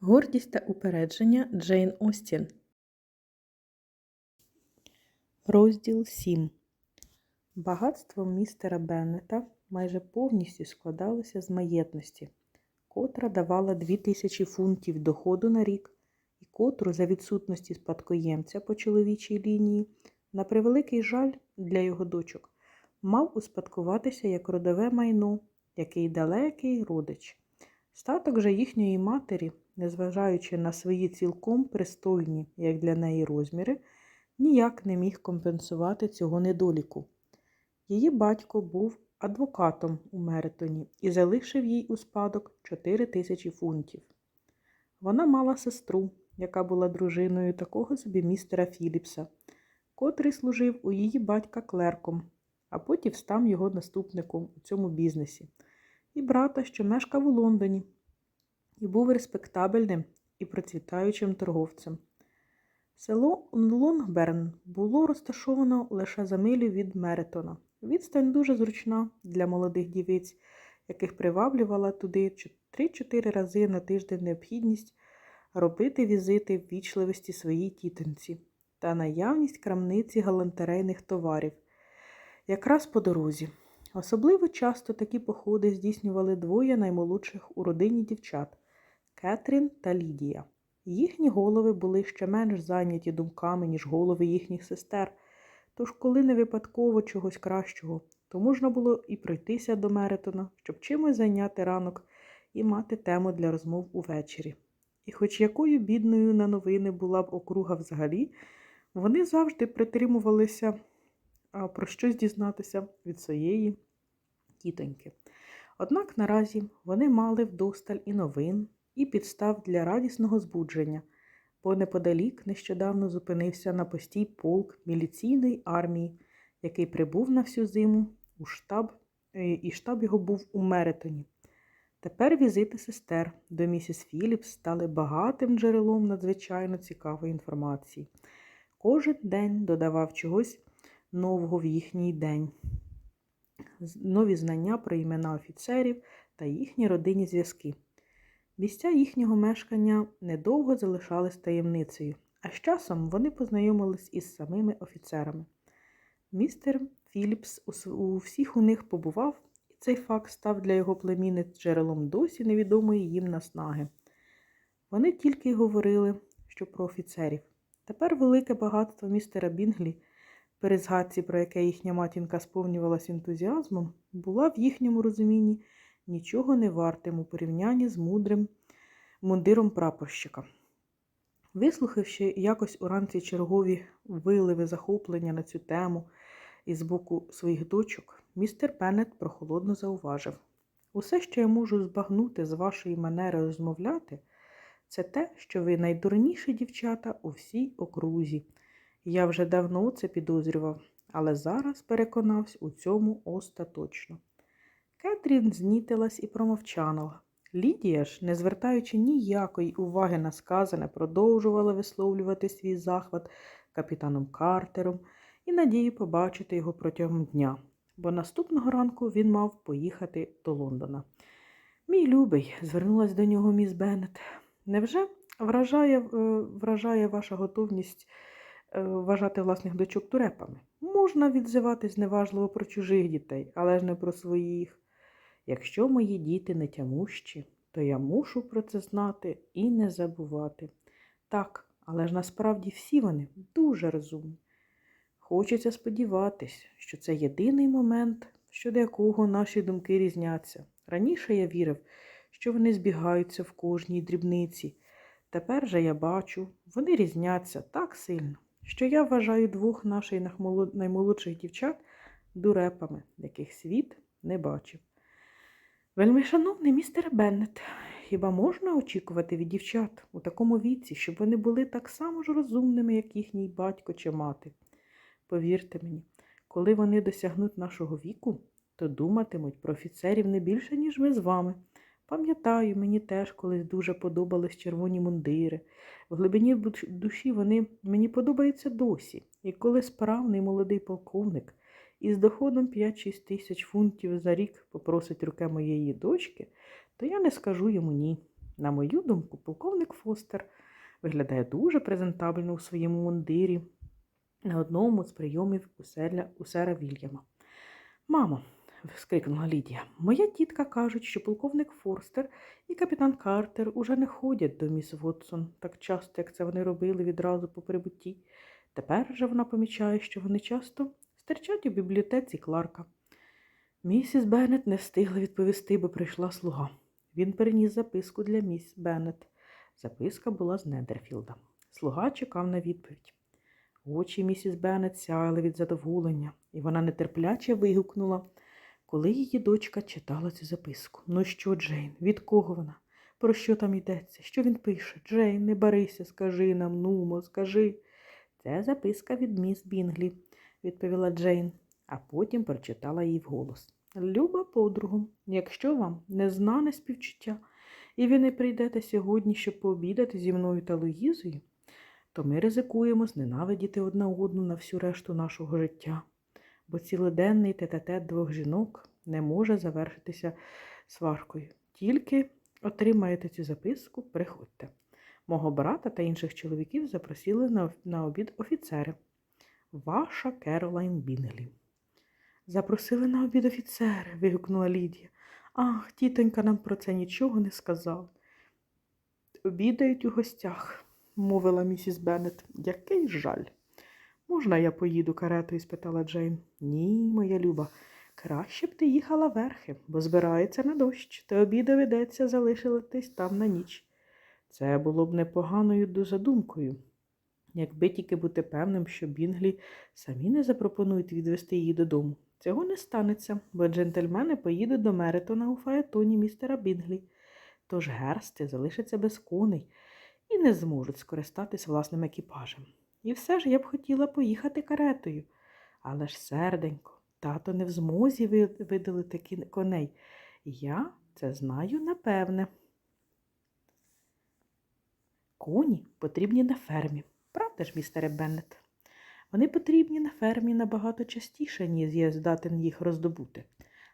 Гордість та упередження Джейн Остін. Розділ 7. Багатство містера Беннета майже повністю складалося з маєтності, котра давала 2000 фунтів доходу на рік, і котру за відсутності спадкоємця по чоловічій лінії, на превеликий жаль для його дочок, мав успадкуватися як родове майно, який далекий родич. Статок же їхньої матері, незважаючи на свої цілком пристойні, як для неї розміри, ніяк не міг компенсувати цього недоліку. Її батько був адвокатом у Меритоні і залишив їй у спадок 4 тисячі фунтів. Вона мала сестру, яка була дружиною такого собі містера Філіпса, котрий служив у її батька клерком, а потім став його наступником у цьому бізнесі, і брата, що мешкав у Лондоні, і був респектабельним і процвітаючим торговцем. Село Лонгберн було розташовано лише за милю від Меритона. Відстань дуже зручна для молодих дівиць, яких приваблювала туди 3-4 рази на тиждень необхідність робити візити ввічливості своїй тітонці та наявність крамниці галантерейних товарів. Якраз по дорозі. Особливо часто такі походи здійснювали двоє наймолодших у родині дівчат Кетрін та Лідія. Їхні голови були ще менш зайняті думками, ніж голови їхніх сестер. Тож, коли не випадково чогось кращого, то можна було і пройтися до Меритона, щоб чимось зайняти ранок і мати тему для розмов увечері. І хоч якою бідною на новини була б округа взагалі, вони завжди притримувалися про щось дізнатися від своєї тітоньки. Однак наразі вони мали вдосталь і новин, і підстав для радісного збудження, бо неподалік нещодавно зупинився на постій полк міліційної армії, який прибув на всю зиму у штаб, і штаб його був у Меритоні. Тепер візити сестер до місіс Філіпс стали багатим джерелом надзвичайно цікавої інформації. Кожен день додавав чогось нового в їхній день, нові знання про імена офіцерів та їхні родинні зв'язки. Місця їхнього мешкання недовго залишались таємницею, а з часом вони познайомились із самими офіцерами. Містер Філіпс у всіх у них побував, і цей факт став для його племінниць джерелом досі невідомої їм наснаги. Вони тільки й говорили, що про офіцерів. Тепер велике багатство містера Бінглі, при згадці, про яке їхня матінка сповнювалась ентузіазмом, була в їхньому розумінні нічого не вартим у порівнянні з мудрим мундиром прапорщика. Вислухавши якось уранці чергові виливи захоплення на цю тему із боку своїх дочок, містер Пеннет прохолодно зауважив усе, що я можу збагнути з вашої манери розмовляти, це те, що ви найдурніші дівчата у всій окрузі. Я вже давно це підозрював, але зараз переконався у цьому остаточно. Кетрін знітилась і промовчала. Лідія ж, не звертаючи ніякої уваги на сказане, продовжувала висловлювати свій захват капітаном Картером і надію побачити його протягом дня, бо наступного ранку він мав поїхати до Лондона. Мій любий, звернулась до нього міс Беннет, невже вражає, вражає ваша готовність вважати власних дочок турепами? Можна відзиватись неважливо про чужих дітей, але ж не про своїх. Якщо мої діти не тямущі, то я мушу про це знати і не забувати. Так, але ж насправді всі вони дуже розумні. Хочеться сподіватись, що це єдиний момент, щодо якого наші думки різняться. Раніше я вірив, що вони збігаються в кожній дрібниці. Тепер же я бачу, вони різняться так сильно, що я вважаю двох наших наймолодших дівчат дурепами, яких світ не бачив. Вельмишановний містер Беннет, хіба можна очікувати від дівчат у такому віці, щоб вони були так само ж розумними, як їхній батько чи мати? Повірте мені, коли вони досягнуть нашого віку, то думатимуть про офіцерів не більше, ніж ми з вами. Пам'ятаю, мені теж колись дуже подобались червоні мундири. В глибині душі вони мені подобаються досі. І коли справний молодий полковник із доходом 5-6 тисяч фунтів за рік попросить руке моєї дочки, то я не скажу йому ні. На мою думку, полковник Фостер виглядає дуже презентабельно у своєму мундирі на одному з прийомів у, селя, у сера Вільяма. Мамо, скрикнула Лідія, моя тітка кажуть, що полковник Форстер і капітан Картер уже не ходять до міс Вотсон так часто, як це вони робили відразу по прибутті. Тепер же вона помічає, що вони часто стерчать у бібліотеці Кларка. Місіс Беннет не встигла відповісти, бо прийшла слуга. Він переніс записку для міс Беннет. Записка була з Недерфілда. Слуга чекав на відповідь. Очі місіс Беннет сяяли від задоволення, і вона нетерпляче вигукнула, коли її дочка читала цю записку. Ну що, Джейн, від кого вона? Про що там йдеться? Що він пише? Джейн, не барися, скажи нам, нумо, скажи. Це записка від міс Бінглі, відповіла Джейн, а потім прочитала їй вголос. Люба подругу, якщо вам не знане співчуття, і ви не прийдете сьогодні, щоб пообідати зі мною та Луїзою, то ми ризикуємо зненавидіти одна одну на всю решту нашого життя, бо цілоденний тет-а-тет двох жінок не може завершитися сваркою. Тільки отримаєте цю записку, приходьте. Мого брата та інших чоловіків запросили на, обід офіцери. Ваша Керолайн Бінглі. Запросили на обід офіцери, вигукнула Лідія. Ах, тітонька нам про це нічого не сказала. Обідають у гостях, мовила місіс Беннет. Який жаль. Можна я поїду каретою? спитала Джейн. Ні, моя люба. Краще б ти їхала верхи, бо збирається на дощ, та обід доведеться залишитись там на ніч. Це було б непоганою задумкою, якби тільки бути певним, що Бінглі самі не запропонують відвести її додому. Цього не станеться, бо джентльмени поїдуть до Меритона у фаетоні містера Бінглі. Тож герсти залишаться без коней і не зможуть скористатись власним екіпажем. І все ж я б хотіла поїхати каретою. Але ж, серденько, тато не в змозі видалити коней. Я це знаю напевне. Коні потрібні на фермі. Правда ж, містере Беннет? Вони потрібні на фермі набагато частіше, ніж я здатен їх роздобути.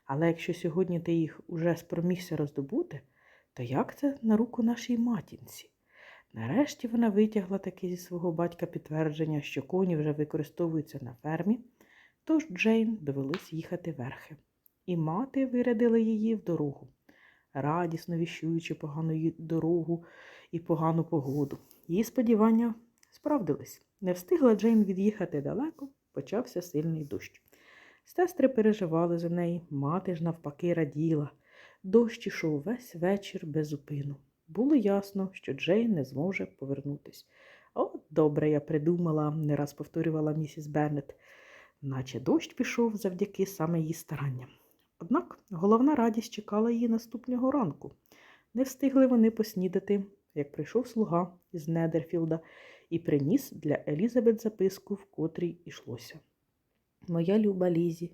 Але якщо сьогодні ти їх уже спромігся роздобути, то як це на руку нашій матінці? Нарешті вона витягла таки зі свого батька підтвердження, що коні вже використовуються на фермі, тож Джейн довелось їхати верхи. І мати вирядила її в дорогу, радісно віщуючи погану дорогу і погану погоду. Її сподівання справдились. Не встигла Джейн від'їхати далеко, почався сильний дощ. Сестри переживали за неї, мати ж навпаки раділа. Дощ ішов весь вечір без зупину. Було ясно, що Джейн не зможе повернутись. От добре я придумала, не раз повторювала місіс Беннет, наче дощ пішов завдяки саме її старанням. Однак головна радість чекала її наступного ранку. Не встигли вони поснідати, як прийшов слуга із Недерфілда і приніс для Елізабет записку, в котрій йшлося. Моя люба Лізі,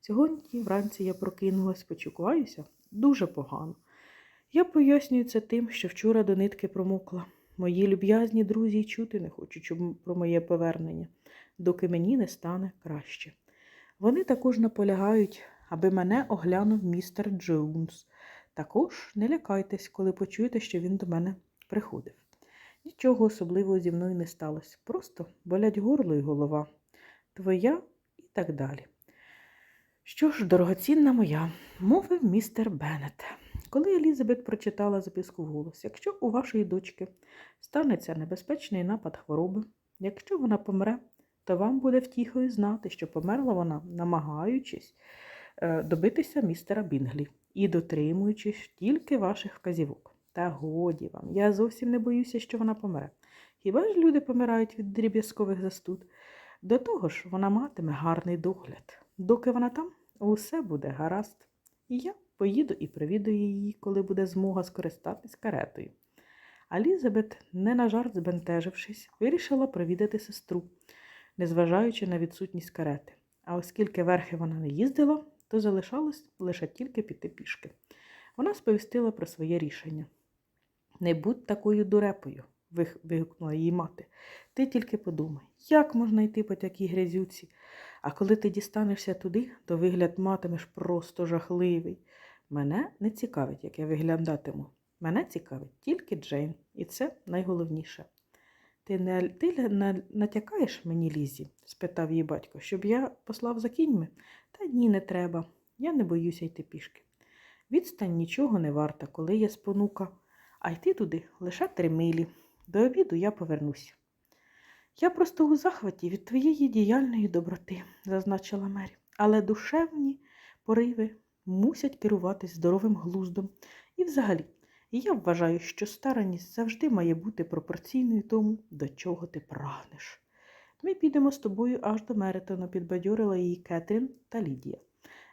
сьогодні вранці я прокинулась, почукаюся дуже погано. Я пояснюю це тим, що вчора до нитки промокла. Мої люб'язні друзі й чути не хочуть про моє повернення, доки мені не стане краще. Вони також наполягають, аби мене оглянув містер Джонс. Також не лякайтесь, коли почуєте, що він до мене приходив. Нічого особливого зі мною не сталося. Просто болять горло і голова. Твоя і так далі. Що ж, дорогоцінна моя, мовив містер Беннет. Коли Елізабет прочитала записку вголос, якщо у вашої дочки станеться небезпечний напад хвороби, якщо вона помре, то вам буде втіхою знати, що померла вона, намагаючись е, добитися містера Бінглі і дотримуючись тільки ваших вказівок. Та годі вам, я зовсім не боюся, що вона помре. Хіба ж люди помирають від дріб'язкових застуд? До того ж, вона матиме гарний догляд. Доки вона там, усе буде гаразд. І я поїду і привідаю її, коли буде змога скористатись каретою. Алізабет, не на жарт збентежившись, вирішила провідати сестру, незважаючи на відсутність карети. А оскільки верхи вона не їздила, то залишалось лише тільки піти пішки. Вона сповістила про своє рішення. Не будь такою дурепою, вигукнула її мати. Ти тільки подумай, як можна йти по такій грязюці, а коли ти дістанешся туди, то вигляд матимеш просто жахливий. Мене не цікавить, як я виглядатиму. Мене цікавить тільки Джейн, і це найголовніше. Ти не ти не натякаєш мені Лізі? спитав її батько, щоб я послав за кіньми? Та ні, не треба. Я не боюся йти пішки. Відстань нічого не варта, коли є спонука, а йти туди лише три милі. До обіду я повернусь. Я просто у захваті від твоєї діяльної доброти, зазначила Мері, але душевні пориви мусять керуватись здоровим глуздом. І взагалі, я вважаю, що стараність завжди має бути пропорційною тому, до чого ти прагнеш. Ми підемо з тобою аж до Меритона, підбадьорила її Кетрін та Лідія.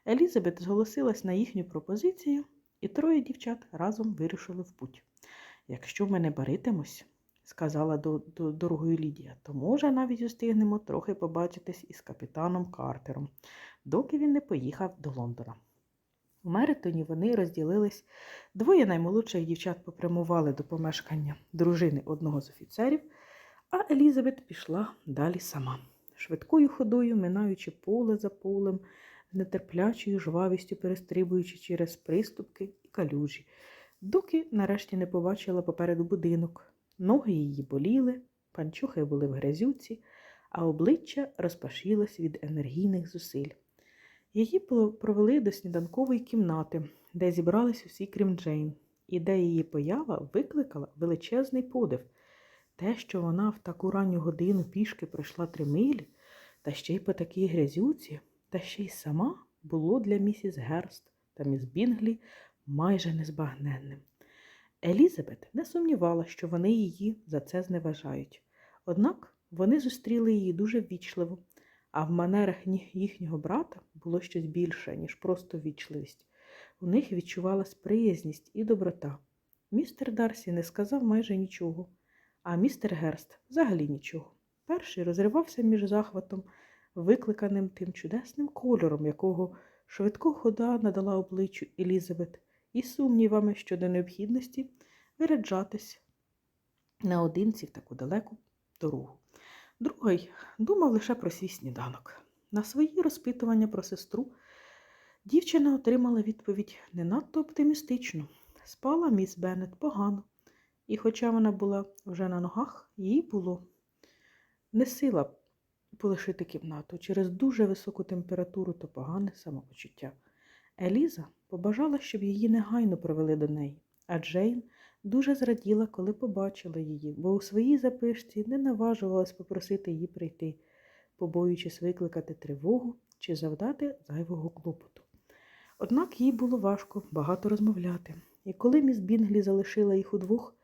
Елізабет зголосилась на їхню пропозицію, і троє дівчат разом вирушили в путь. Якщо ми не баритимось, сказала до, до дорогою Лідія, то може навіть устигнемо трохи побачитись із капітаном Картером, доки він не поїхав до Лондона. У Меритоні вони розділились. Двоє наймолодших дівчат попрямували до помешкання дружини одного з офіцерів, а Елізабет пішла далі сама, швидкою ходою, минаючи поле за полем, з нетерплячою жвавістю перестрибуючи через приступки і калюжі, доки нарешті не побачила попереду будинок. Ноги її боліли, панчохи були в грязюці, а обличчя розпашілось від енергійних зусиль. Її провели до сніданкової кімнати, де зібрались усі, крім Джейн, і де її поява викликала величезний подив. Те, що вона в таку ранню годину пішки пройшла три милі, та ще й по такій грязюці, та ще й сама було для місіс Герст та міс Бінглі майже незбагненним. Елізабет не сумнівала, що вони її за це зневажають. Однак вони зустріли її дуже ввічливо, а в манерах їхнього брата було щось більше, ніж просто вічливість. У них відчувалась приязність і доброта. Містер Дарсі не сказав майже нічого, а містер Герст взагалі нічого. Перший розривався між захватом, викликаним тим чудесним кольором, якого швидко хода надала обличчю Елізабет, і сумнівами щодо необхідності виряджатись наодинці в таку далеку дорогу. Другий думав лише про свій сніданок. На свої розпитування про сестру дівчина отримала відповідь не надто оптимістично. Спала міс Беннет погано, і, хоча вона була вже на ногах, їй було не сила полишити кімнату через дуже високу температуру та погане самопочуття. Еліза побажала, щоб її негайно провели до неї, а Джейн дуже зраділа, коли побачила її, бо у своїй запишці не наважувалась попросити її прийти, побоюючись викликати тривогу чи завдати зайвого клопоту. Однак їй було важко багато розмовляти, і коли міс Бінглі залишила їх удвох,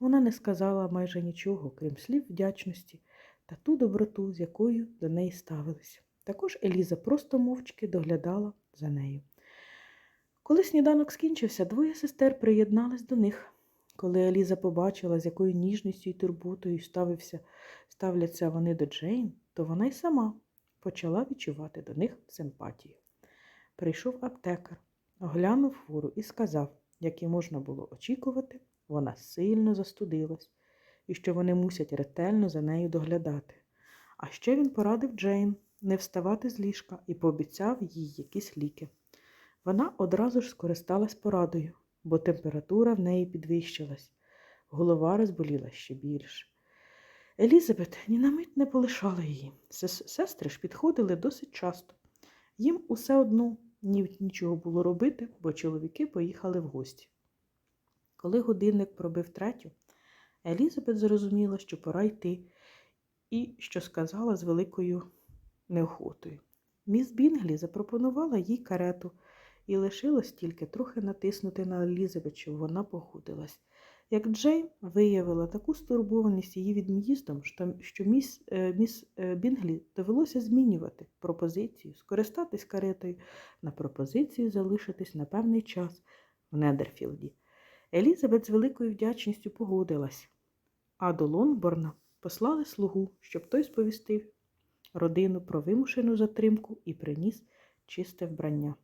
вона не сказала майже нічого, крім слів вдячності та ту доброту, з якою до неї ставилися. Також Еліза просто мовчки доглядала за нею. Коли сніданок скінчився, двоє сестер приєднались до них. Коли Еліза побачила, з якою ніжністю і турботою ставився, ставляться вони до Джейн, то вона й сама почала відчувати до них симпатію. Прийшов аптекар, оглянув хвору і сказав, як і можна було очікувати, вона сильно застудилась і що вони мусять ретельно за нею доглядати. А ще він порадив Джейн не вставати з ліжка і пообіцяв їй якісь ліки. Вона одразу ж скористалась порадою, бо температура в неї підвищилась, голова розболіла ще більше. Елізабет ні на мить не полишала її. Сестри ж підходили досить часто. Їм усе одно нічого було робити, бо чоловіки поїхали в гості. Коли годинник пробив третю, Елізабет зрозуміла, що пора йти, і що сказала з великою неохотою. Міс Бінглі запропонувала їй карету, і лишилось тільки трохи натиснути на Елізабет, вона похудилась. Як Джейн виявила таку стурбованість її від'їздом, що міс, е, міс е, Бінглі довелося змінювати пропозицію, скористатись каретою на пропозицію залишитись на певний час в Недерфілді. Елізабет з великою вдячністю погодилась, а до Лонгборна послали слугу, щоб той сповістив родину про вимушену затримку і приніс чисте вбрання.